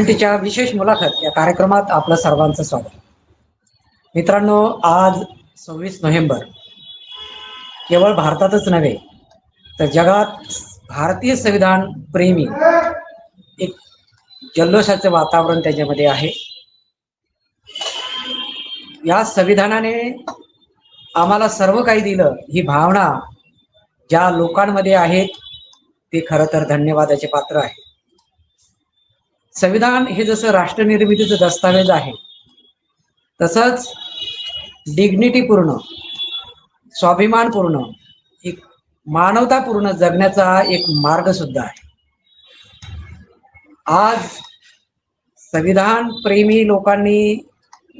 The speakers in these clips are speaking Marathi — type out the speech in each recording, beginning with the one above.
एम विशेष मुलाखत या कार्यक्रमात आपलं सर्वांचं स्वागत. मित्रांनो आज सव्वीस नोव्हेंबर. केवळ भारतातच नव्हे तर जगात भारतीय संविधान प्रेमी एक जल्लोषाचं वातावरण त्याच्यामध्ये आहे. या संविधानाने आम्हाला सर्व काही दिलं ही भावना ज्या लोकांमध्ये आहेत ते खरं तर धन्यवादाचे पात्र आहे संविधान हे जसं राष्ट्रनिर्मितीचं दस्तावेज आहे तसंच डिग्निटीपूर्ण स्वाभिमानपूर्ण एक मानवतापूर्ण जगण्याचा एक मार्ग सुद्धा आहे. आज संविधान प्रेमी लोकांनी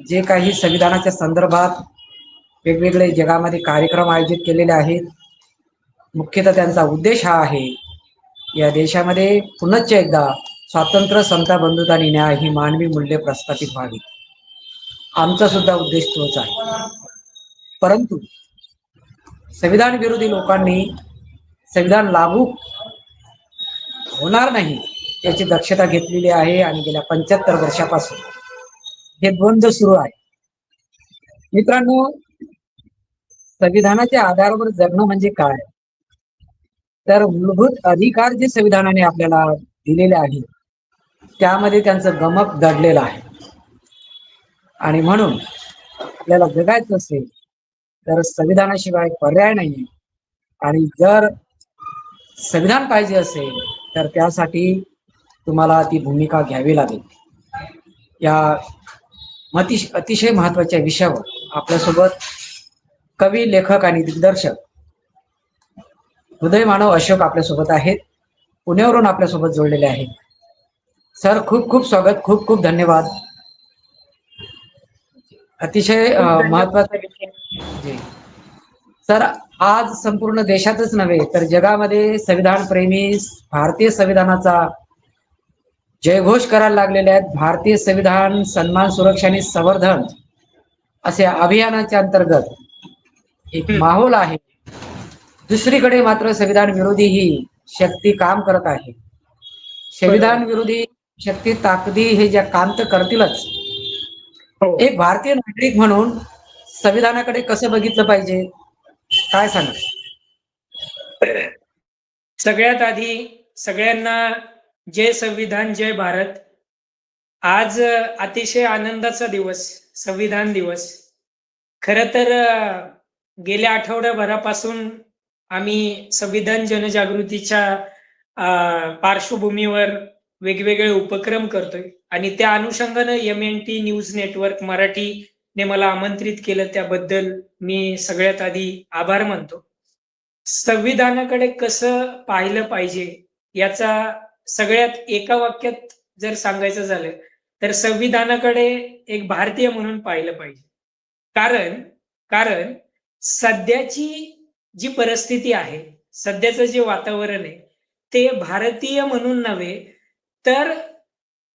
जे काही संविधानाच्या संदर्भात वेगवेगळे जगामध्ये कार्यक्रम आयोजित केलेले आहेत मुख्यतः त्यांचा उद्देश हा आहे या देशामध्ये पुनश्च एकदा स्वातंत्र्य समता बंधुता आणि न्याय ही मानवी मूल्य प्रस्थापित व्हावी आमचा सुद्धा उद्देश तोच आहे. परंतु संविधान विरोधी लोकांनी संविधान लागू होणार नाही याची दक्षता घेतलेली आहे आणि गेल्या पंच्याहत्तर वर्षापासून हे द्वंद्व सुरू आहे. मित्रांनो संविधानाच्या आधारावर जगणं म्हणजे काय? तर मूलभूत अधिकार जे संविधानाने आपल्याला दिलेले आहेत त्यामध्ये त्यांचं गमक दडलेलं आहे. आणि म्हणून आपल्याला जगायचं असेल तर संविधानाशिवाय पर्याय नाही आणि जर संविधान पाहिजे असेल तर त्यासाठी तुम्हाला ती भूमिका घ्यावी लागेल. या मतिश अतिशय महत्त्वाच्या विषयावर आपल्यासोबत कवी लेखक आणि दिग्दर्शक हृदय मानव अशोक आपल्यासोबत आहेत. पुण्यावरून आपल्यासोबत जोडलेले आहेत. सर खूप खूप स्वागत खूप खूप धन्यवाद. अतिशय महत्त्वाचा विषय. जी. सर आज संपूर्ण देशातच नव्हे तर जगामध्ये संविधान प्रेमी भारतीय संविधानाचा जयघोष करायला लागलेले आहेत. भारतीय संविधान सन्मान सुरक्षा आणि संवर्धन असे अभियानाच्या अंतर्गत एक माहोल आहे. दुसरीकडे मात्र संविधान विरोधी ही शक्ती काम करत आहे. संविधान विरोधी शक्ती ताकदी हे ज्या काम तर करतीलच. हो. एक भारतीय नागरिक म्हणून संविधानाकडे कसं बघितलं पाहिजे? काय सांगा सगळ्यात आधी सगळ्यांना जय संविधान जय भारत. आज अतिशय आनंदाचा दिवस संविधान दिवस. खर तर गेल्या आठवड्याभरापासून आम्ही संविधान जनजागृतीच्या अ, पार्श्वभूमीवर वेगवेगळे उपक्रम करतोय. आणि त्या अनुषंगानं M N T news network मराठीने मला आमंत्रित केलं त्याबद्दल मी सगळ्यात आधी आभार मानतो. संविधानाकडे कसं पाहिलं पाहिजे याचा सगळ्यात एका वाक्यात जर सांगायचं झालं तर संविधानाकडे एक भारतीय म्हणून पाहिलं पाहिजे. कारण कारण सध्याची जी परिस्थिती आहे सध्याचं जे वातावरण आहे ते भारतीय म्हणून नव्हे तर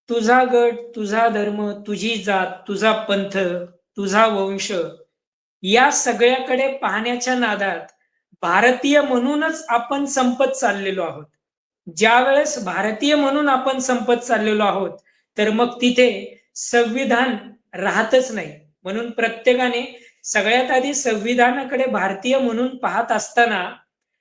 तुझा गट तुझा धर्म तुझी जात तुझा पंथ तुझा वंश या सगळ्याकडे पाहण्याच्या नादात भारतीय म्हणूनच आपण संपत चाललेलो आहोत. ज्या वेळेस भारतीय म्हणून आपण संपत चाललेलो आहोत तर मग तिथे संविधान राहतच नाही. म्हणून प्रत्येकाने सगळ्यात आधी संविधानाकडे भारतीय म्हणून पाहत असताना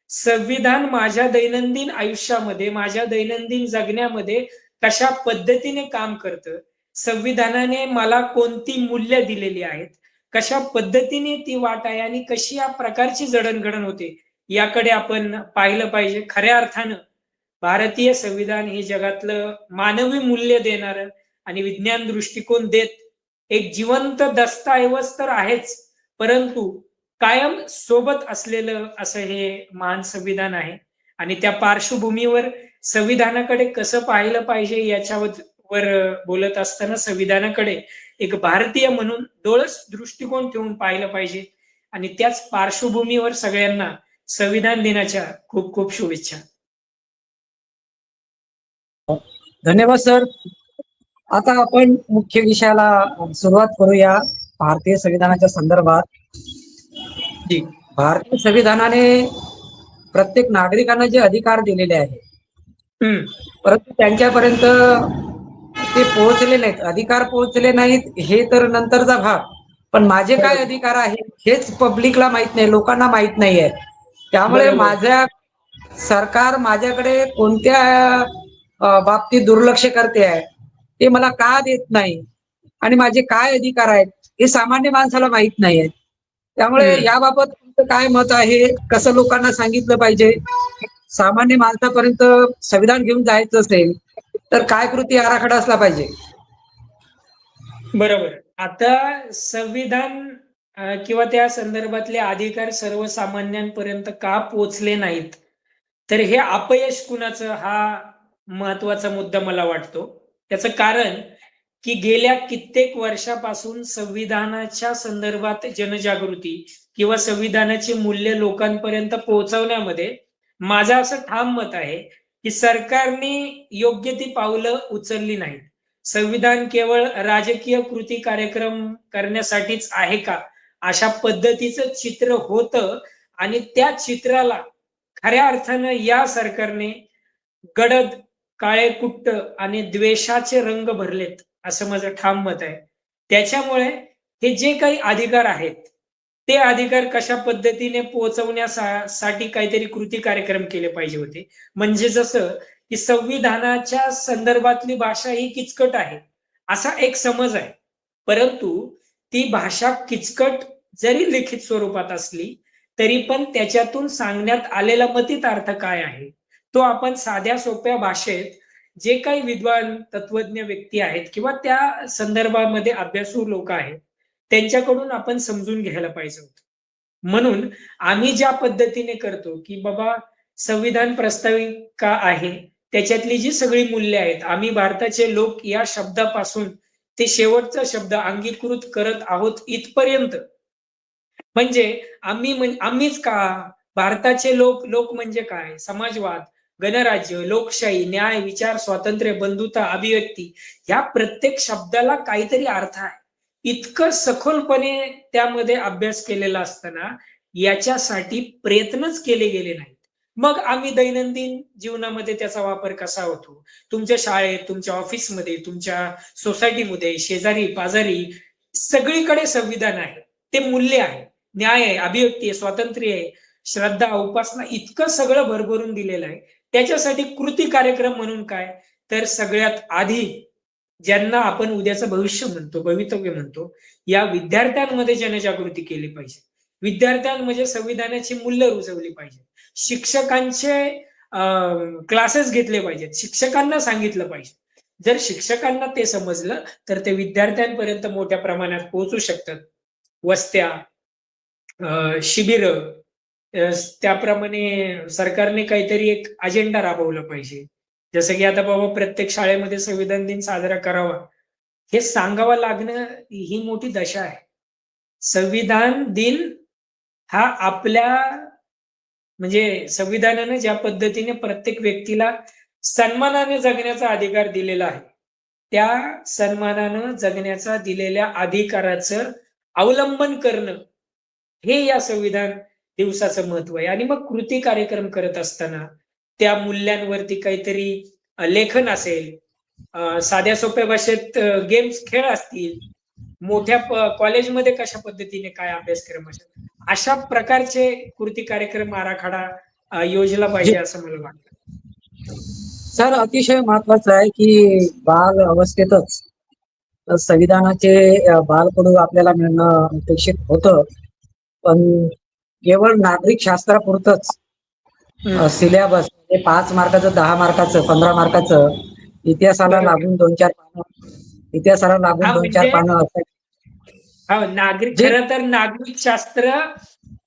संविधान माझ्या दैनंदिन आयुष्यामध्ये माझ्या दैनंदिन जगण्यामध्ये कशा पद्धतीने काम करतं संविधानाने मला कोणती मूल्य दिलेली आहेत कशा पद्धतीने ती वाट आहे आणि कशी या प्रकारची जडणघडण होते याकडे आपण पाहिलं पाहिजे खऱ्या अर्थानं. भारतीय संविधान हे जगातलं मानवी मूल्य देणार आणि विज्ञान दृष्टिकोन देत एक जिवंत दस्तऐवज तर आहेच परंतु कायम सोबत असलेलं असं हे महान संविधान आहे. आणि त्या पार्श्वभूमीवर संविधानाकडे कसं पाहिलं पाहिजे याच्यावर वर बोलत असताना संविधानाकडे एक भारतीय म्हणून डोळस दृष्टिकोन ठेवून पाहिलं पाहिजे. आणि त्याच पार्श्वभूमीवर सगळ्यांना संविधान दिनाच्या खूप खूप शुभेच्छा. धन्यवाद सर. आता आपण मुख्य विषयाला सुरुवात करूया भारतीय संविधानाच्या संदर्भात. भारतीय संविधानाने प्रत्येक नागरिकांना जे अधिकार दिलेले आहेत परंतु त्यांच्यापर्यंत ते पोहोचले नाहीत. अधिकार पोहोचले नाहीत हे तर नंतरचा भाग. पण माझे काय अधिकार आहेत हेच पब्लिकला माहीत नाही लोकांना माहीत नाही आहे त्यामुळे. माझ्या सरकार माझ्याकडे कोणत्या बाबतीत दुर्लक्ष करते आहे ते मला का देत नाही? आणि माझे काय अधिकार आहेत हे सामान्य माणसाला माहीत नाही त्यामुळे. याबाबत तुमचं काय मत आहे कसं लोकांना सांगितलं पाहिजे? सामान्य माणसापर्यंत संविधान घेऊन जायचं असेल तर काय कृती आराखडा असला पाहिजे? बरोबर. आता संविधान किंवा त्या संदर्भातले अधिकार सर्वसामान्यांपर्यंत का पोचले नाहीत? तर हे अपयश कुणाचं? हा महत्त्वाचा मुद्दा मला वाटतो. त्याचं कारण की गेल्या कित्येक वर्षापासून संविधानाच्या संदर्भात जनजागृती किंवा संविधानाची मूल्य लोकांपर्यंत पोहोचवण्यामध्ये माझं असं ठाम मत आहे की सरकारने योग्य ती पावलं उचलली नाहीत. संविधान केवळ राजकीय कृती कार्यक्रम करण्यासाठीच आहे का? अशा पद्धतीचं चित्र होतं आणि त्या चित्राला खऱ्या अर्थानं या सरकारने गडद काळे कुट्ट आणि द्वेषाचे रंग भरलेत असं माझं ठाम मत आहे. त्याच्यामुळे हे जे काही अधिकार आहेत ते अधिकार कशा पद्धतीने पोहोचवण्यासाठी काहीतरी कृती कार्यक्रम केले पाहिजे होते. म्हणजे जसं की संविधानाच्या संदर्भातली भाषा ही किचकट आहे. असा एक समज आहे. परंतु ती भाषा किचकट जरी लिखित स्वरूपात असली तरी पण त्याच्यातून सांगण्यात आलेला मतीत अर्थ काय आहे? तो आपण साध्या सोप्या भाषेत जे काही विद्वान तत्वज्ञ व्यक्ती आहेत किंवा त्या संदर्भामध्ये अभ्यासू लोक आहेत त्यांच्याकडून आपण समजून घ्यायला पाहिजे होतं. म्हणून आम्ही ज्या पद्धतीने करतो की बाबा संविधान प्रस्ताविका आहे त्याच्यातली जी सगळी मूल्य आहेत आम्ही भारताचे लोक या शब्दापासून ते शेवटचा शब्द अंगीकृत करत आहोत इथपर्यंत. म्हणजे आम्ही आम्हीच का? भारताचे लोक लोक म्हणजे काय? समाजवाद गणराज्य लोकशाही न्याय विचार स्वातंत्र्य बंधुता अभिव्यक्ती ह्या प्रत्येक शब्दाला काहीतरी अर्थ आहे. इतकं सखोलपणे त्यामध्ये अभ्यास केलेला असताना याच्यासाठी प्रयत्नच केले गेले नाहीत. मग आम्ही दैनंदिन जीवनामध्ये त्याचा वापर कसा होतो? तुमच्या शाळेत तुमच्या ऑफिसमध्ये तुमच्या सोसायटीमध्ये शेजारी पाजारी सगळीकडे संविधान आहे. ते मूल्य आहे. न्याय आहे अभिव्यक्ती आहे स्वातंत्र्य आहे. श्रद्धा उपासना इतकं सगळं भरभरून दिलेलं आहे. त्याच्यासाठी कृती कार्यक्रम म्हणून काय? तर सगळ्यात आधी ज्यांना आपण उद्याचं भविष्य म्हणतो भवितव्य म्हणतो या विद्यार्थ्यांमध्ये जनजागृती केली पाहिजे. विद्यार्थ्यांमध्ये संविधानाची मूल्य रुजवली पाहिजे. शिक्षकांचे क्लासेस घेतले पाहिजेत. शिक्षकांना सांगितलं पाहिजे. जर शिक्षकांना ते समजलं तर ते विद्यार्थ्यांपर्यंत मोठ्या प्रमाणात पोहोचू शकतात. वस्त्या शिबिर त्याप्रमाणे सरकारने काहीतरी एक अजेंडा राबवला पाहिजे. जसं की आता बाबा प्रत्येक शाळेमध्ये संविधान दिन साजरा करावा. हे सांगावं लागणं ही मोठी दशा आहे. संविधान दिन हा आपल्या म्हणजे संविधानाने ज्या पद्धतीने प्रत्येक व्यक्तीला सन्मानाने जगण्याचा अधिकार दिलेला आहे त्या सन्मानानं जगण्याचा दिलेल्या अधिकाराचं अवलंबन करणं हे या संविधान दिवसाचं महत्त्व आहे. आणि मग कृती कार्यक्रम करत असताना त्या मूल्यांवरती काहीतरी लेखन असेल. साध्या सोप्या भाषेत गेम्स खेळ असतील मोठ्या कॉलेजमध्ये कशा पद्धतीने काय अभ्यासक्रम असेल अशा प्रकारचे कृती कार्यक्रम आराखडा योजला पाहिजे असं मला वाटतं. सर अतिशय महत्वाचं आहे की बाल अवस्थेतच संविधानाचे बालकडू आपल्याला मिळणं अपेक्षित होतं. पण केवळ नागरिक शास्त्रापुरतच सिलेबस म्हणजे पाच मार्काचं दहा मार्काचं पंधरा मार्काचं इतिहासाला लागून दोन चार पानं इतिहासाला लागून दोन चार पानं हा नागरिक खरं तर नागरिक शास्त्र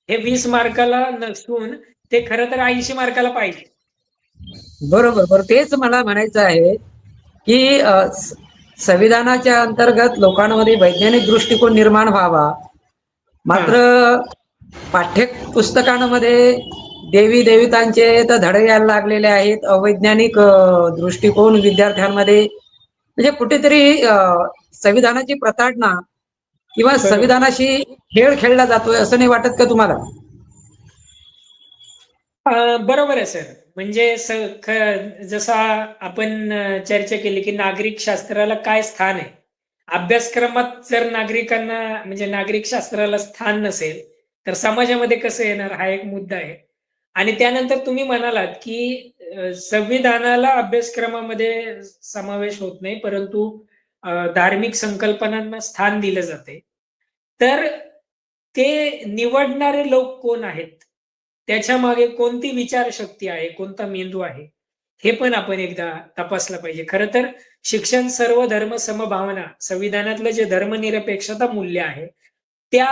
हे वीस मार्काला नसून ते खरं तर ऐंशी मार्काला पाहिजे. बरोबर बरोबर तेच मला म्हणायचं आहे की संविधानाच्या अंतर्गत लोकांमध्ये वैज्ञानिक दृष्टिकोन निर्माण व्हावा. मात्र पाठ्य पुस्तकांमध्ये देवी देवतांचे तर धडे यायला लागलेले आहेत. अवैज्ञानिक दृष्टिकोन विद्यार्थ्यांमध्ये म्हणजे कुठेतरी संविधानाची प्रताडणा किंवा संविधानाशी खेळ खेळला जातोय असं नाही वाटत का तुम्हाला? बरोबर आहे सर. म्हणजे जसा आपण चर्चा केली की नागरिक शास्त्राला काय स्थान आहे? अभ्यासक्रमात जर नागरिकांना म्हणजे नागरिक शास्त्राला स्थान नसेल तर समाजामध्ये कसं येणार? हा एक मुद्दा आहे. आणि त्यानंतर तुम्ही म्हणालात की संविधानाला अभ्यासक्रमामध्ये समावेश होत नाही परंतु धार्मिक संकल्पनांना स्थान दिलं जाते. तर ते निवडणारे लोक कोण आहेत? त्याच्यामागे कोणती विचारशक्ती आहे? कोणता मेंदू आहे? हे पण आपण एकदा तपासलं पाहिजे. खरं तर शिक्षण सर्व धर्म समभावना संविधानातलं जे धर्मनिरपेक्षता मूल्य आहे त्या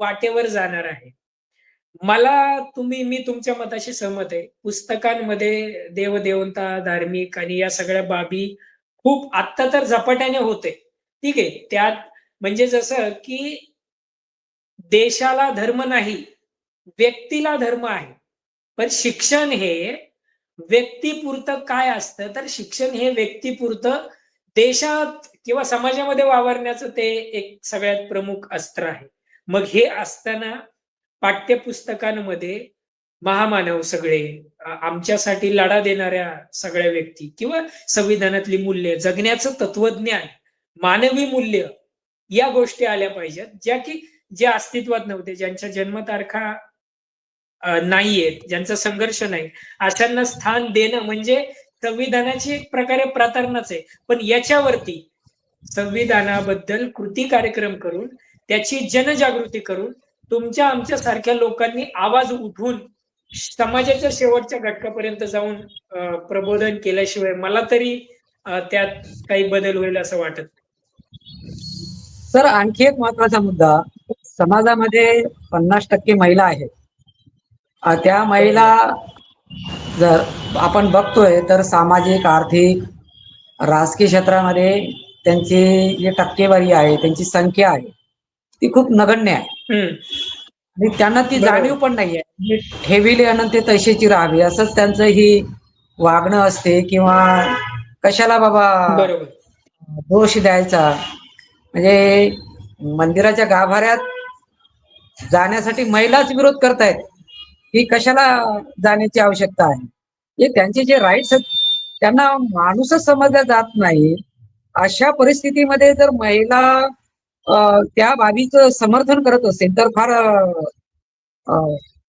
वाटेवर जाणार आहे. मला तुम्ही मी तुमच्या मताशी सहमत आहे. पुस्तकांमध्ये देवदेवता धार्मिक आणि या सगळ्या बाबी खूप आत्ता तर झपाट्याने होते. ठीक आहे त्यात म्हणजे जसं की देशाला धर्म नाही व्यक्तीला धर्म आहे. पण शिक्षण हे व्यक्तीपुरतं काय असतं? तर शिक्षण हे व्यक्तीपुरतं देशात किंवा समाजामध्ये वावरण्याचं ते एक सगळ्यात प्रमुख अस्त्र आहे. मग हे असताना पाठ्यपुस्तकांमध्ये महामानव सगळे आमच्यासाठी लढा देणाऱ्या सगळ्या व्यक्ती किंवा संविधानातली मूल्य जगण्याचं तत्वज्ञान मानवी मूल्य या गोष्टी आल्या पाहिजेत ज्या की जे अस्तित्वात नव्हते ज्यांच्या जन्मतारखा नाहीयेत ज्यांचा संघर्ष नाही. अशांना स्थान देणं म्हणजे संविधानाची एक प्रकारे प्रतारणाच आहे. पण याच्यावरती संविधानाबद्दल कृती कार्यक्रम करून त्याची जनजागृती करून तुमच्या आमच्या सारख्या लोकांनी आवाज उठवून समाजाच्या शेवटच्या घटकापर्यंत जाऊन प्रबोधन केल्याशिवाय मला तरी त्यात काही बदल होईल असं वाटत सर आणखी एक महत्त्वाचा मुद्दा. समाजामध्ये पन्नास टक्के महिला आहेत. त्या महिला जर आपण बघतोय तर सामाजिक आर्थिक राजकीय क्षेत्रामध्ये त्यांची जी टक्केवारी आहे त्यांची संख्या आहे ती खूप नगण्य आहे. आणि त्यांना ती. जाणीव पण नाहीये. म्हणजे ठेविले अनंत ते तैसेची राहावी असंच त्यांचं ही वागणं असते किंवा कशाला बाबा दोष द्यायचा. म्हणजे मंदिराच्या गाभाऱ्यात जाण्यासाठी महिलाच विरोध करतायत. की कशाला जाण्याची आवश्यकता आहे? हे त्यांचे जे राईट्स आहेत त्यांना माणूसच समजला जात नाही. अशा परिस्थितीमध्ये जर महिला त्या बाबीचं समर्थन करत असेल तर फार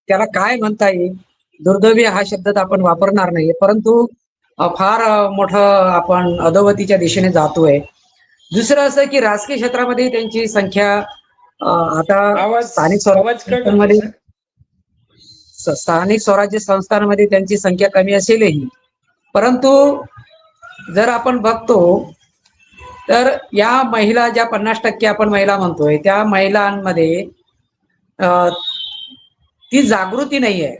त्याला काय म्हणता येईल? दुर्दैवी हा शब्द आपण वापरणार नाही परंतु फार मोठं आपण अधोगतीच्या दिशेने जातोय. दुसरं असं की राजकीय क्षेत्रामध्ये त्यांची संख्या आता स्थानिक आवाज कट होतोय, स्वराज्यामध्ये सर. स- स्थानिक स्वराज्य संस्थांमध्ये त्यांची संख्या कमी असेलही. परंतु जर आपण बघतो तर या महिला ज्या पन्नास टक्के आपण महिला म्हणतोय त्या महिलांमध्ये ती जागृती नाही आहे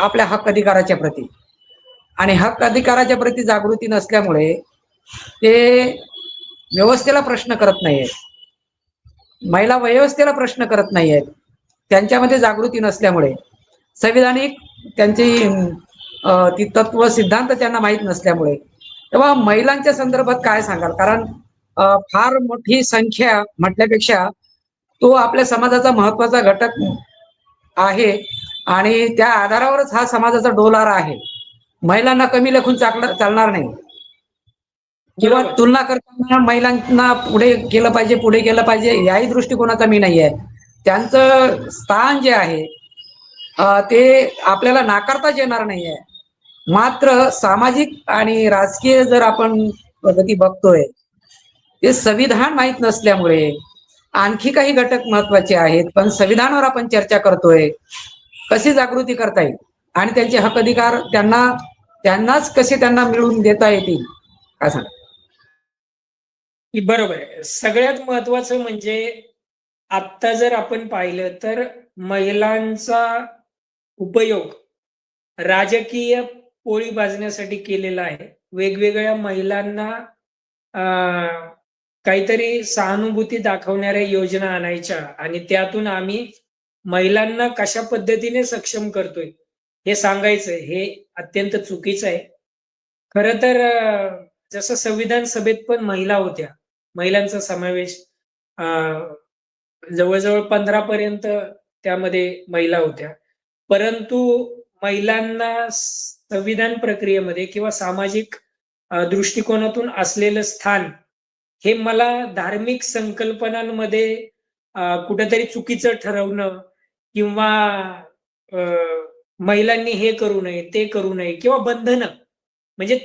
आपल्या हक्क अधिकाराच्या प्रती. आणि हक्क अधिकाराच्या प्रती जागृती नसल्यामुळे ते व्यवस्थेला प्रश्न करत नाहीयेत. महिला व्यवस्थेला प्रश्न करत नाहीयेत. त्यांच्यामध्ये जागृती नसल्यामुळे. संविधानिक त्यांची ती तत्व सिद्धांत त्यांना माहीत नसल्यामुळे. तेव्हा महिलांच्या संदर्भात काय सांगाल? कारण फार मोठी संख्या म्हटल्यापेक्षा तो आपल्या समाजाचा महत्त्वाचा घटक आहे आणि त्या आधारावरच हा समाजाचा डोलारा आहे. महिलांना कमी लेखून चालणार चालणार नाही. किंवा. तुलना करताना महिलांना पुढे केलं पाहिजे पुढे केलं पाहिजे याही दृष्टिकोनाचा मी नाही आहे. त्यांचं स्थान जे आहे ते आपल्याला नाकारताच येणार नाही आहे. मात्र सामाजिक आणि राजकीय जर आपण प्रगती बघतोय ते संविधान माहीत नसल्यामुळे आणखी काही घटक महत्त्वाचे आहेत पण संविधानावर आपण चर्चा करतोय कशी जागृती करता येईल आणि त्यांचे हक अधिकार त्यांना त्यांनाच कसे त्यांना मिळवून देता येतील काय सांग बरोबर आहे. सगळ्यात महत्वाचं म्हणजे आत्ता जर आपण पाहिलं तर महिलांचा उपयोग राजकीय पोळी भाजण्यासाठी केलेला आहे. वेगवेगळ्या महिलांना अं, काहीतरी सहानुभूती दाखवणाऱ्या योजना आणायच्या आणि त्यातून आम्ही महिलांना कशा पद्धतीने सक्षम करतोय हे सांगायचं हे अत्यंत चुकीचं आहे. खरं तर जसं संविधान सभेत पण महिला होत्या महिलांचा समावेश अं, जवळजवळ पंधरा पर्यंत त्यामध्ये महिला होत्या. परंतु महिलांना संविधान प्रक्रियेमध्ये किंवा सामाजिक दृष्टिकोनातून असलेलं स्थान हे मला धार्मिक संकल्पनांमध्ये कुठेतरी चुकीचं ठरवणं किंवा महिलांनी हे करू नये ते करू नये किंवा बंधनं. म्हणजे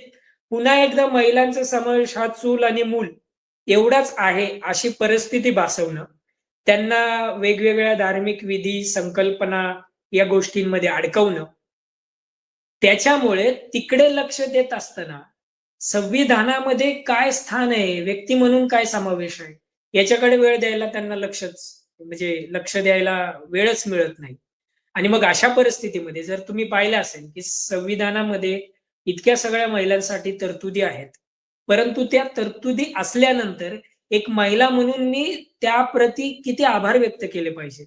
पुन्हा एकदा महिलांचा समावेश हा चूल आणि मूल एवढाच आहे अशी परिस्थिती भासवणं. त्यांना वेगवेगळ्या धार्मिक विधी संकल्पना या गोष्टींमध्ये अडकवणं. त्याच्यामुळे तिकडे लक्ष देत असताना संविधानामध्ये काय स्थान आहे व्यक्ती म्हणून काय समावेश आहे याच्याकडे वेळ द्यायला त्यांना लक्षच म्हणजे लक्ष द्यायला वेळच मिळत नाही. आणि मग अशा परिस्थितीमध्ये जर तुम्ही पाहिलं असेल की संविधानामध्ये इतक्या सगळ्या महिलांसाठी तरतुदी आहेत परंतु त्या तरतुदी असल्यानंतर एक महिला म्हणून मी त्याप्रती किती आभार व्यक्त केले पाहिजे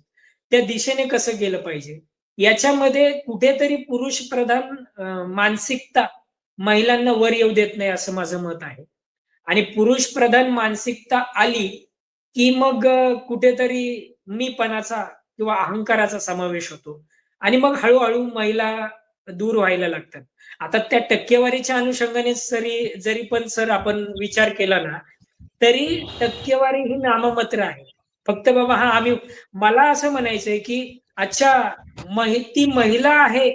त्या दिशेने कसं गेलं पाहिजे? याच्यामध्ये कुठेतरी पुरुष प्रधान मानसिकता महिलांना वर येऊ देत नाही असं माझं मत आहे. आणि पुरुष प्रधान मानसिकता आली की मग कुठेतरी मीपणाचा किंवा अहंकाराचा समावेश होतो. आणि मग हळूहळू महिला दूर व्हायला लागतात. आता त्या टक्केवारीच्या अनुषंगाने सरी जरी पण सर आपण विचार केला ना तरी टक्केवारी ही नाममात्र आहे. फक्त बाबा हा आम्ही मला असं म्हणायचंय की अच्छा माहिती महिला आहे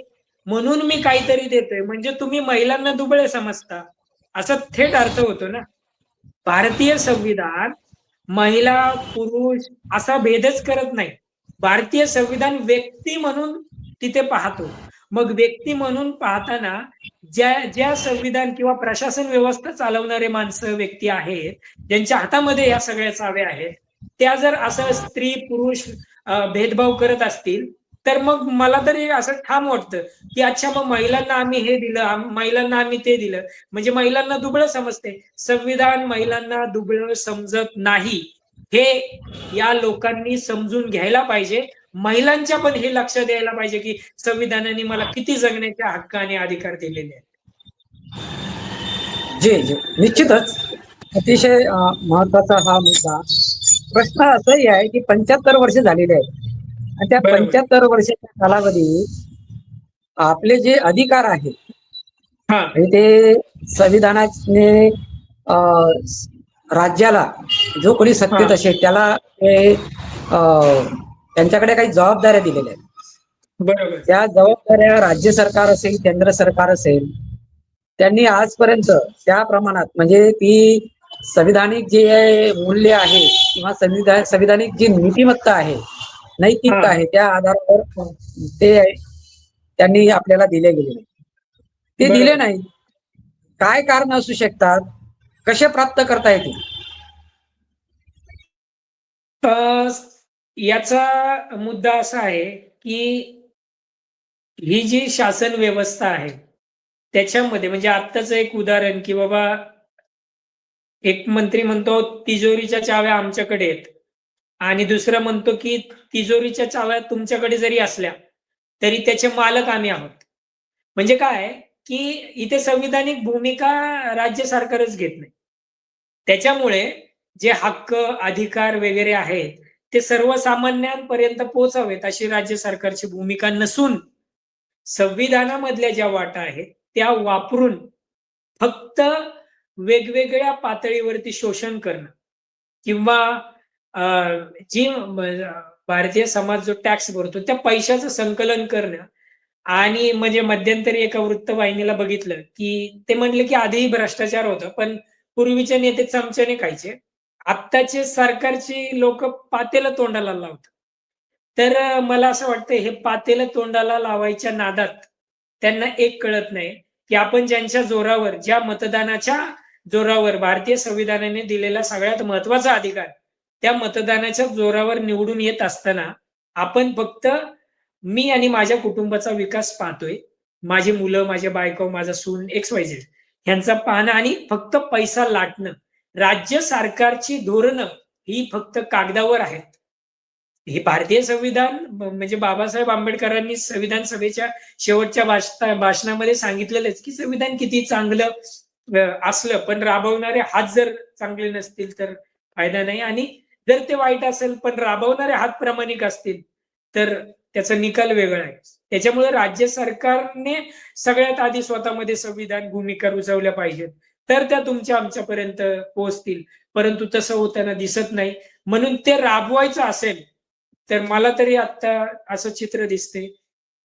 म्हणून मी काहीतरी देतोय. म्हणजे तुम्ही महिलांना दुबळे समजता. असा थेट अर्थ होतो ना? भारतीय संविधान महिला पुरुष असा भेदच करत नाही. भारतीय संविधान व्यक्ती म्हणून तिथे पाहतो. मग व्यक्ती म्हणून पाहताना ज्या ज्या संविधान किंवा प्रशासन व्यवस्था चालवणारे माणसं व्यक्ती आहेत ज्यांच्या हातामध्ये या सगळ्या चाव्या आहेत त्या जर असं स्त्री पुरुष भेदभाव करत असतील तर मग मला तरी असं ठाम वाटतं की अच्छा मग महिलांना आम्ही हे दिलं महिलांना आम्ही ते दिलं. म्हणजे महिलांना दुबळं समजते. संविधान महिलांना दुबळं समजत नाही. हे या लोकांनी समजून घ्यायला पाहिजे. महिलांच्या पण हे लक्ष द्यायला पाहिजे की संविधानाने मला किती जगण्याच्या हक्क आणि अधिकार दिलेले आहेत. जी जी. निश्चितच. अतिशय महत्त्वाचा हा मुद्दा प्रश्न असंही आहे की पंच्याहत्तर वर्ष झालेले आहेत आणि त्या बरोबर. पंच्याहत्तर वर्षाच्या कालावधीत आपले जे अधिकार आहेत हा आणि ते संविधानाने अं, राज्याला जो कोणी सत्तेत हा. असेल त्याला ते अं, त्यांच्याकडे काही जबाबदाऱ्या दिलेल्या आहेत बरोबर त्या जबाबदाऱ्या राज्य सरकार असेल केंद्र सरकार असेल त्यांनी आजपर्यंत त्या प्रमाणात म्हणजे ती संविधानिक जे मूल्य आहे किंवा संविधान संविधानिक जी नीतिमत्ता आहे नैतिकता. आहे त्या आधारावर ते त्यांनी आपल्याला दिले गेले नाही. ते. दिले नाही काय कारण असू शकतात कसे प्राप्त करता येतील याचा मुद्दा असा आहे की ही जी शासन व्यवस्था आहे त्याच्यामध्ये म्हणजे आत्ताच एक उदाहरण की बाबा एक मंत्री म्हणतो तिजोरीच्या चाव्या आमच्याकडे आहेत. आणि दुसरा म्हणतो की तिजोरीच्या चाव्या तुमच्याकडे जरी असल्या तरी त्याचे मालक आम्ही आहोत. म्हणजे काय? की इथे संविधानिक भूमिका राज्य सरकारच घेत नाही. त्याच्यामुळे जे हक्क अधिकार वगैरे आहेत ते सर्वसामान्यांपर्यंत पोहोचावेत अशी राज्य सरकारची भूमिका नसून संविधानामधल्या ज्या वाटा आहेत त्या वापरून फक्त वेगवेगळ्या पातळीवरती शोषण करणं. किंवा जी भारतीय समाज जो टॅक्स भरतो त्या पैशाचं संकलन करणं. आणि म्हणजे मध्यंतरी एका वृत्तवाहिनीला बघितलं की ते म्हणले की आधीही भ्रष्टाचार होता पण पूर्वीचे नेते चमच्याने खायचे. आत्ताचे सरकारची लोक पातेला तोंडाला लावतात. तर मला असं वाटतं हे पातेला तोंडाला लावायच्या नादात त्यांना एक कळत नाही की आपण ज्यांच्या जोरावर ज्या मतदानाच्या जोरावर भारतीय संविधानाने दिलेला सगळ्यात महत्त्वाचा अधिकार त्या मतदानाच्या जोरावर निवडून येत असताना आपण फक्त मी आणि माझ्या कुटुंबाचा विकास पाहतोय. माझी मुलं माझे बायको माझा सून एक्स वाय झेड ह्यांचा पाहणं आणि फक्त पैसा लाटणं. राज्य सरकारची धोरणं ही फक्त कागदावर आहेत. हे भारतीय संविधान म्हणजे बाबासाहेब आंबेडकरांनी संविधान सभेच्या शेवटच्या भाषणामध्ये सांगितलेलंच की संविधान किती चांगलं असलं पण राबवणारे हात जर चांगले नसतील तर फायदा नाही. आणि जर ते वाईट असेल पण राबवणारे हात प्रामाणिक असतील तर त्याचा निकाल वेगळा आहे. त्याच्यामुळे राज्य सरकारने सगळ्यात आधी स्वतःमध्ये संविधान भूमिका रुजवल्या पाहिजेत. तर त्या तुमच्या आमच्यापर्यंत पोहोचतील. परंतु तसं होताना दिसत नाही. म्हणून ते राबवायचं असेल तर मला तरी आता असं चित्र दिसते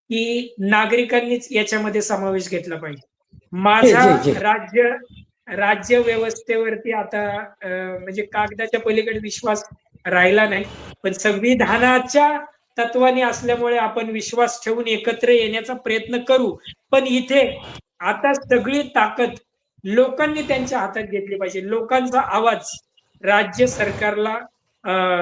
की नागरिकांनीच याच्यामध्ये समावेश घेतला पाहिजे. माझा राज्य राज्य व्यवस्थेवरती आता म्हणजे कागदाच्या पलीकडे विश्वास राहिला नाही. पण संविधानाच्या तत्वाने असल्यामुळे आपण विश्वास ठेवून एकत्र येण्याचा प्रयत्न करू. पण इथे आता सगळी ताकद लोकांनी त्यांच्या हातात घेतली पाहिजे. लोकांचा आवाज राज्य सरकारला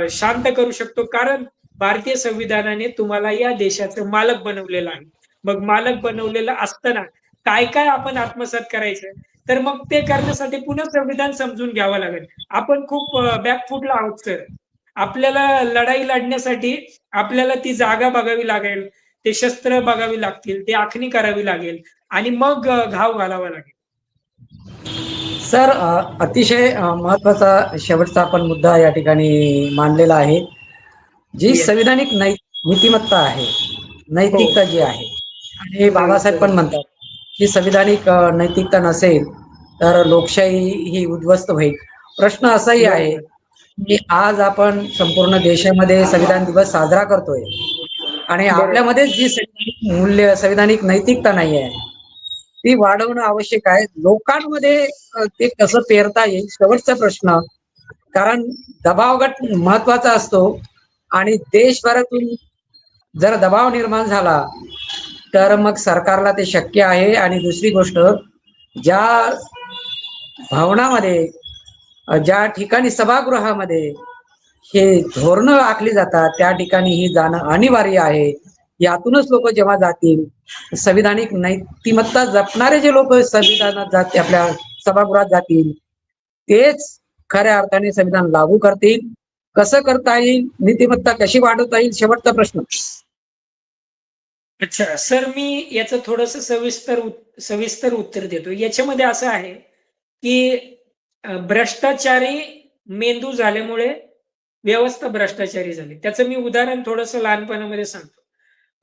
शांत करू शकतो. कारण भारतीय संविधानाने तुम्हाला या देशाचं मालक बनवलेलं आहे. मग मालक बनवलेलं असताना काय काय आपण आत्मसात करायचं तर मग ते करण्यासाठी पुन्हा संविधान समजून घ्यावं लागेल. आपण खूप बॅकफुटला आहोत सर आपल्याला लढाई लढण्यासाठी आपल्याला ती जागा बघावी लागेल ते शस्त्र बघावी लागतील ते आखणी करावी लागेल आणि मग घाव घालावा लागेल. सर अतिशय महत्त्वाचा शेवटचा आपण मुद्दा या ठिकाणी मांडलेला आहे. जी. संविधानिक नीतिमत्ता आहे नैतिकता जी आहे आणि बाबासाहेब पण म्हणतात की संविधानिक नैतिकता नसेल तर लोकशाही ही उद्ध्वस्त होईल प्रश्न असाही आहे की आज आपण संपूर्ण देशामध्ये संविधान दिवस साजरा करतोय आणि. आपल्यामध्येच जी संविधानिक मूल्य संविधानिक नैतिकता नाही आहे ती वाढवणं आवश्यक आहे लोकांमध्ये ते कसं पेरता येईल शेवटचा प्रश्न कारण दबाव गट महत्त्वाचा असतो आणि देशभरातून जर दबाव निर्माण झाला तर मग सरकारला ते शक्य आहे. आणि दुसरी गोष्ट ज्या भवनामध्ये ज्या ठिकाणी सभागृहामध्ये हे धोरणं आखली जातात त्या ठिकाणी ही जाणं अनिवार्य आहे. यातूनच लोक जेव्हा जातील संविधानिक नैतिमत्ता जपणारे जे लोक संविधानात जाते आपल्या सभागृहात जातील तेच खऱ्या अर्थाने संविधान लागू करतील. कसं करता येईल नीतिमत्ता कशी वाढवता येईल शेवटचा प्रश्न. अच्छा सर मी याचं थोडस सविस्तर उत- सविस्तर उत्तर देतो. याच्यामध्ये असं आहे की भ्रष्टाचारी मेंदू झाल्यामुळे व्यवस्था भ्रष्टाचारी झाली. त्याचं मी उदाहरण थोडस लहानपणामध्ये सांगतो.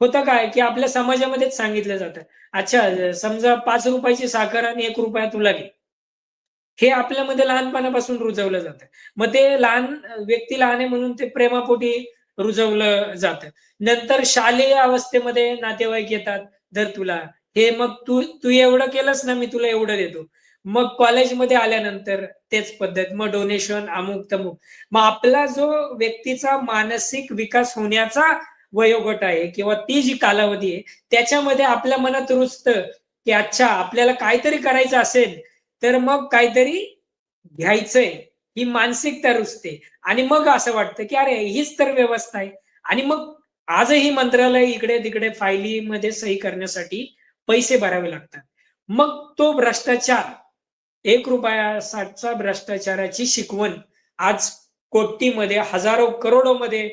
होतं काय की आपल्या समाजामध्येच सांगितलं जातं. अच्छा समजा पाच रुपयाची साखर आणि एक रुपया तुला घे. हे आपल्यामध्ये लहानपणापासून रुजवलं जातं. मग ते लहान व्यक्ती लहान आहे म्हणून ते प्रेमापोटी रुजवलं जातं. नंतर शालेय अवस्थेमध्ये नातेवाईक येतात. धर तुला हे मग तू तू एवढं केलंस ना मी तुला एवढं देतो. मग कॉलेजमध्ये आल्यानंतर तेच पद्धत मग डोनेशन अमुक तमुक. मग आपला जो व्यक्तीचा मानसिक विकास होण्याचा वयोगट आहे किंवा ती जी कालावधी आहे त्याच्यामध्ये आपल्या मनात रुजतं की अच्छा आपल्याला काहीतरी करायचं असेल तर मग काहीतरी घ्यायचंय. ही मानसिकता रुजते. आणि मग असं वाटतं की अरे हीच तर व्यवस्था आहे. आणि मग आजही मंत्रालय इकडे तिकडे फायलीमध्ये सही करण्यासाठी पैसे भरावे लागतात. मग तो भ्रष्टाचार एक रुपयासाठचा भ्रष्टाचाराची शिकवण आज कोटीमध्ये हजारो करोडोमध्ये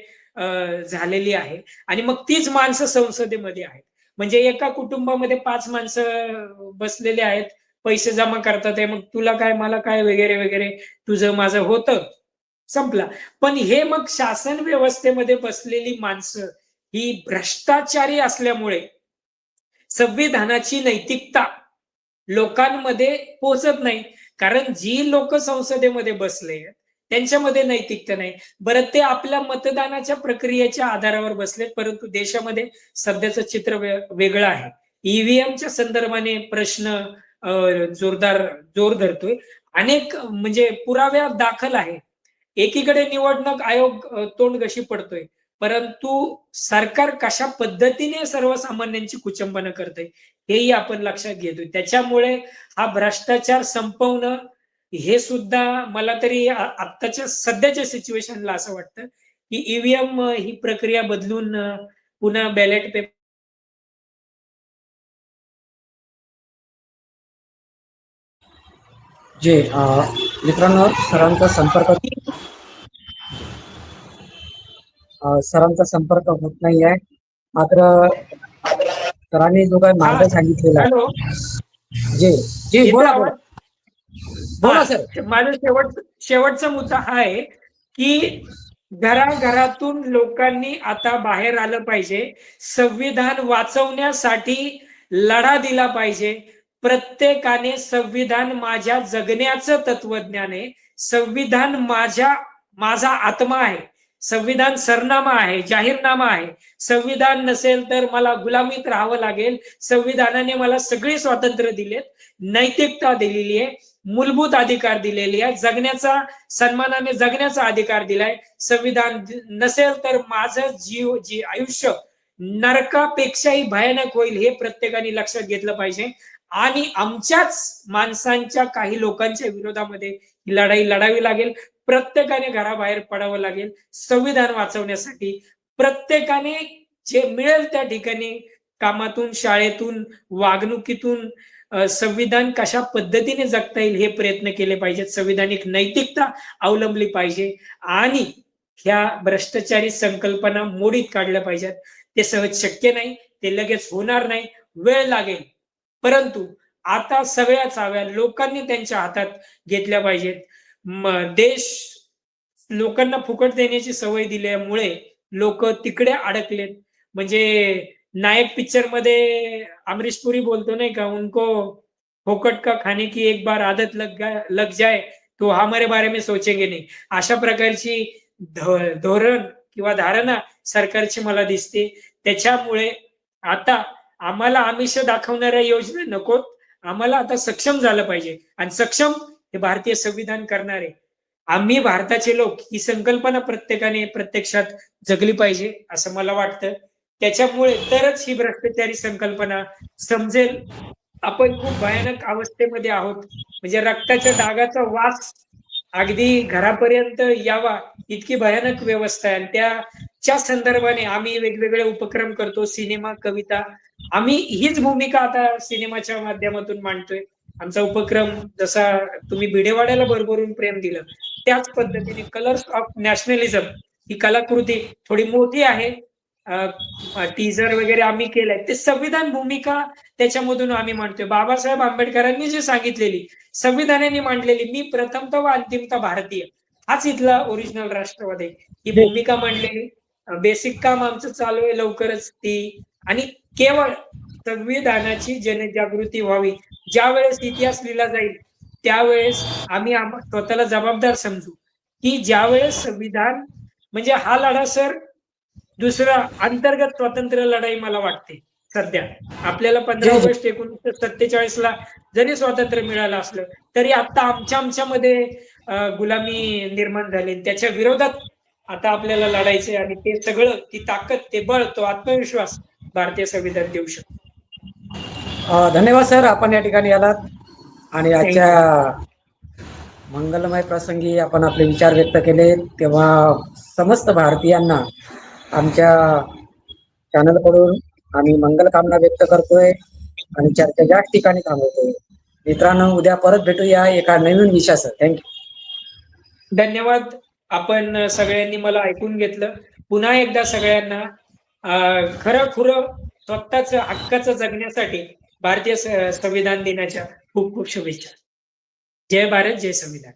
झालेली आहे. आणि मग तीच माणसं संसदेमध्ये आहेत. म्हणजे एका कुटुंबामध्ये पाच माणसं बसलेले आहेत. पैसे जमा करतात आहे मग तुला काय मला काय वगैरे वगैरे तुझं माझं होतं. संपला. पण हे मग शासन व्यवस्थेमध्ये बसलेली माणसं ही भ्रष्टाचारी असल्यामुळे संविधानाची नैतिकता लोकांमध्ये पोहोचत नाही. कारण जी लोक संसदेमध्ये बसले त्यांच्यामध्ये नैतिकता नाही. बरं ते आपल्या मतदानाच्या प्रक्रियेच्या आधारावर बसलेत परंतु देशामध्ये सध्याचं चित्र वेगळं आहे. ईव्हीएमच्या संदर्भाने प्रश्न जोरदार जोर धरतोय. अनेक म्हणजे पुराव्या दाखल आहे. एकीकडे निवडणूक आयोग तोंड कशी पडतोय. परंतु सरकार कशा पद्धतीने सर्वसामान्यांची कुचंबना करते हेही आपण लक्षात घेतोय. त्याच्यामुळे हा भ्रष्टाचार संपवणं हे सुद्धा मला तरी आत्ताच्या सध्याच्या सिच्युएशनला असं वाटतं की ईव्हीएम ही प्रक्रिया बदलून पुन्हा बॅलेट पेपर जे मित्रांनो सरांचा संपर्क सरांचा संपर्क होत नाही आहे मात्र सरांनी जो काही मार्ग. सांगितलेला जे जी बोला? बोला. बोला सर. माझा शेवट शेवटचा मुद्दा हा आहे की घराघरातून लोकांनी आता बाहेर आलं पाहिजे. संविधान वाचवण्यासाठी लढा दिला पाहिजे. प्रत्येकाने संविधान माझ्या जगण्याचं तत्वज्ञान आहे संविधान माझ्या माझा आत्मा आहे संविधान सरनामा आहे जाहीरनामा आहे. संविधान नसेल तर मला गुलामीत राहावं लागेल. संविधानाने मला सगळे स्वातंत्र्य दिलेत नैतिकता दिलेली आहे मूलभूत अधिकार दिलेली आहे जगण्याचा सन्मानाने जगण्याचा अधिकार दिलाय. संविधान नसेल तर माझं जीव जी आयुष्य नरकापेक्षाही भयानक होईल हे प्रत्येकाने लक्षात घेतलं पाहिजे. आणि आमच्याच माणसांच्या काही लोकांच्या विरोधामध्ये ही लढाई लढावी लागेल. प्रत्येकाने घराबाहेर पडावं लागेल. संविधान वाचवण्यासाठी प्रत्येकाने जे मिळेल त्या ठिकाणी कामातून शाळेतून वागणुकीतून संविधान कशा पद्धतीने जगता येईल हे प्रयत्न केले पाहिजेत. संविधानिक नैतिकता अवलंबली पाहिजे आणि ह्या भ्रष्टाचारी संकल्पना मोडीत काढल्या पाहिजेत. ते सहज शक्य नाही ते लगेच होणार नाही. वेळ लागेल. परंतु आता सगळ्या चाव्या लोकांनी त्यांच्या हातात घेतल्या पाहिजेत. देश लोकांना फुकट देण्याची सवय दिल्यामुळे लोक तिकडे अडकलेत. म्हणजे नायक पिक्चरमध्ये अमरीश पुरी बोलतो नाही का उनको फोकट का खाने की एक बार आदत लग लग जाय तो हमारे बारे में सोचेंगे नाही. अशा प्रकारची धोरण किंवा धारणा सरकारची मला दिसते. त्याच्यामुळे आता आम्हाला आमिष दाखवणाऱ्या योजना नकोत. आम्हाला आता सक्षम झालं पाहिजे. आणि सक्षम हे भारतीय संविधान करणारे. आम्ही भारताचे लोक ही संकल्पना प्रत्येकाने प्रत्यक्षात जगली पाहिजे असं मला वाटतं. त्याच्यामुळे तरच ही भ्रष्टाचारी संकल्पना समजेल. आपण खूप भयानक अवस्थेमध्ये आहोत. म्हणजे रक्ताच्या डागाचा वास अगदी घरापर्यंत यावा इतकी भयानक व्यवस्था आहे. आणि त्याच्या संदर्भाने आम्ही वेगवेगळे उपक्रम करतो सिनेमा कविता. आम्ही हीच भूमिका आता सिनेमाच्या माध्यमातून मांडतोय. आमचा उपक्रम जसा तुम्ही भिडेवाड्याला भरभरून प्रेम दिलं त्याच पद्धतीने कलर्स ऑफ नॅशनलिझम ही कलाकृती थोडी मोठी आहे. टीजर वगैरे आम्ही केलंय. ते संविधान भूमिका त्याच्यामधून आम्ही मांडतोय. बाबासाहेब आंबेडकरांनी जे सांगितलेली संविधानाने मांडलेली मी प्रथमतः व अंतिमतः भारतीय. हाच इथला ओरिजिनल राष्ट्रवादी ही भूमिका मांडलेली. बेसिक काम आमचं चालू आहे लवकरच ती. आणि केवळ संविधानाची जनजागृती व्हावी. ज्या वेळेस इतिहास लिहिला जाईल त्यावेळेस आम्ही स्वतःला जबाबदार समजू. की ज्या वेळेस संविधान म्हणजे हा लढा सर दुसरा अंतर्गत स्वातंत्र्य लढाई मला वाटते सध्या. आपल्याला पंधरा ऑगस्ट एकोणीसशे सत्तेचाळीस ला जरी स्वातंत्र्य मिळालं असलं तरी आता आमच्या आमच्यामध्ये गुलामी निर्माण झाली. त्याच्या विरोधात आता आपल्याला लढायचंय आणि ते सगळं ती ताकद ते बळ तो आत्मविश्वास भारतीय संविधान देऊ शकतो. धन्यवाद सर. आपण या ठिकाणी आलात. आणि आजच्या मंगलमय प्रसंगी आपण आपले विचार व्यक्त केले. तेव्हा समस्त भारतीयांना आमच्या चॅनलकडून आम्ही मंगल कामना व्यक्त करतोय आणि चर्चा याच ठिकाणी थांबवतोय मित्रांनो उद्या परत भेटूया एका नवीन विषयासह. थँक्यू धन्यवाद. आपण सगळ्यांनी मला ऐकून घेतलं. पुन्हा एकदा सगळ्यांना खरं खुरं स्वतःच हक्काचं जगण्यासाठी भारतीय संविधान दिनाच्या खूप खूप शुभेच्छा. जय भारत जय संविधान.